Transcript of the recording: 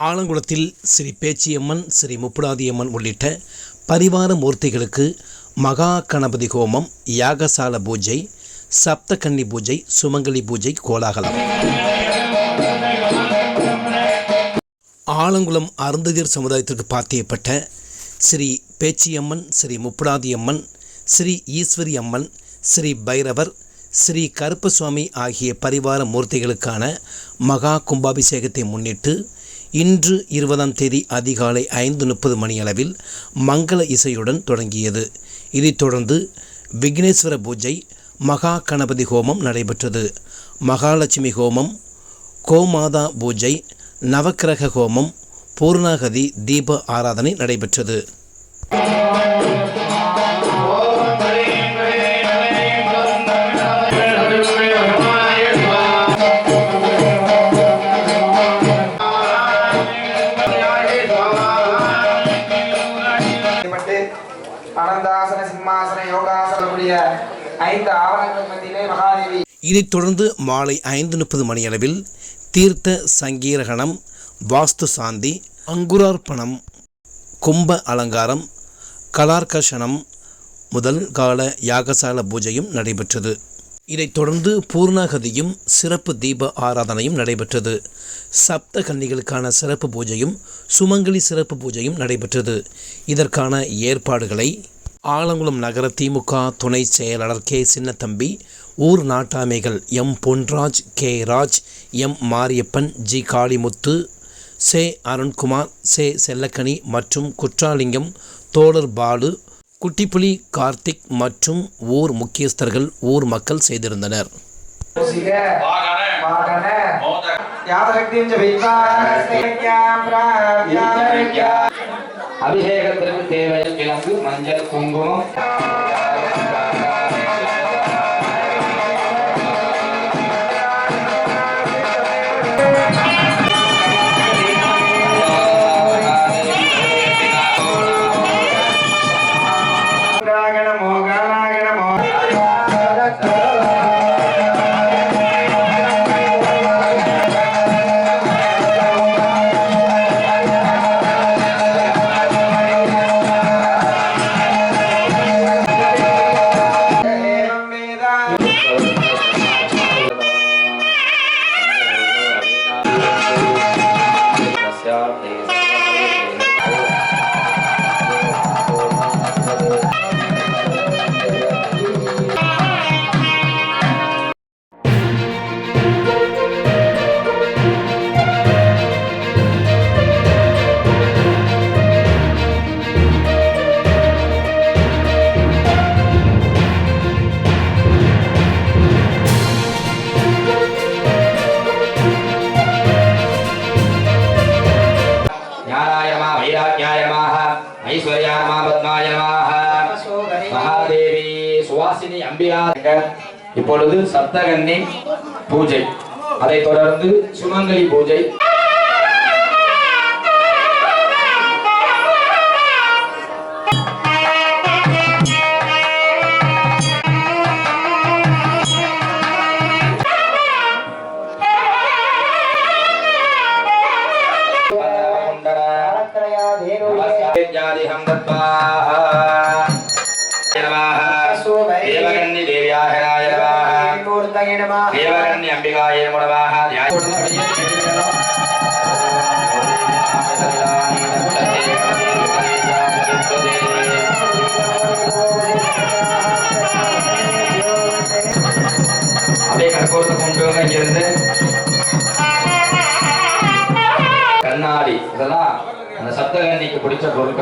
ஆலங்குளத்தில் ஸ்ரீ பேச்சியம்மன் ஸ்ரீ முப்புடாதியம்மன் உள்ளிட்ட பரிவார மூர்த்திகளுக்கு மகா கணபதி ஹோமம் யாகசால பூஜை சப்தகன்னி பூஜை சுமங்கலி பூஜை கோலாகலம். ஆலங்குளம் அருந்ததியர் சமுதாயத்திற்கு பாத்தியப்பட்ட ஸ்ரீ பேச்சியம்மன் ஸ்ரீ முப்புடாதியம்மன் ஸ்ரீ ஈஸ்வரி அம்மன் ஸ்ரீ பைரவர் ஸ்ரீ கருப்பசுவாமி ஆகிய பரிவார மூர்த்திகளுக்கான மகா கும்பாபிஷேகத்தை முன்னிட்டு இன்று இருபதாம் தேதி அதிகாலை ஐந்து முப்பது மணியளவில் மங்கள இசையுடன் தொடங்கியது. இதைத் தொடர்ந்து விக்னேஸ்வர பூஜை மகா கணபதி ஹோமம் நடைபெற்றது. மகாலட்சுமி ஹோமம் கோமாதா பூஜை நவக்கிரக ஹோமம் பூர்ணாகதி தீப ஆராதனை நடைபெற்றது. கூடிய ஐந்து ஆவணங்கள் மத்தியிலே மகாதேவி. இதைத் தொடர்ந்து மாலை ஐந்து முப்பது மணியளவில் தீர்த்த சங்கீரகணம் வாஸ்து சாந்தி அங்குரார்ப்பணம் கும்ப அலங்காரம் கலார்கஷனம் முதல் கால யாகசால பூஜையும் நடைபெற்றது. இதைத் தொடர்ந்து பூர்ணாகதியும் சிறப்பு தீப ஆராதனையும் நடைபெற்றது. சப்த கன்னிகளுக்கான சிறப்பு பூஜையும் சுமங்கலி சிறப்பு பூஜையும் நடைபெற்றது. இதற்கான ஏற்பாடுகளை ஆலங்குளம் நகர திமுக துணை செயலாளர் கே. சின்னத்தம்பி ஊர் நாட்டாமைகள் M. Ponraj K. Raj M. Mariappan G. Kalimuthu சே. அருண்குமார் சே. செல்லக்கனி மற்றும் குற்றாலிங்கம் தோழர் பாலு குட்டிப்புலி கார்த்திக் மற்றும் ஊர் முக்கியஸ்தர்கள் ஊர் மக்கள் செய்திருந்தனர். சிக அபிஷேகத்திற்கு தேவை கிழங்கு மஞ்சள் குங்குமம். ஐஸ்வர்யா ஐஸ்வர்யாய பத்மாய மகாதேவி சுவாசினி அம்பியா இப்பொழுது சப்தகன்னி பூஜை. அதைத் தொடர்ந்து சுமங்கலி பூஜை. தேனுயாதிகம் தேவகன்னி தேவியாக அப்படியே கற்பூரத்தை கொண்டு இருந்து கண்ணாடி இதெல்லாம் அந்த சப்தகன்னிக்கு பிடிச்ச பொருட்கள்.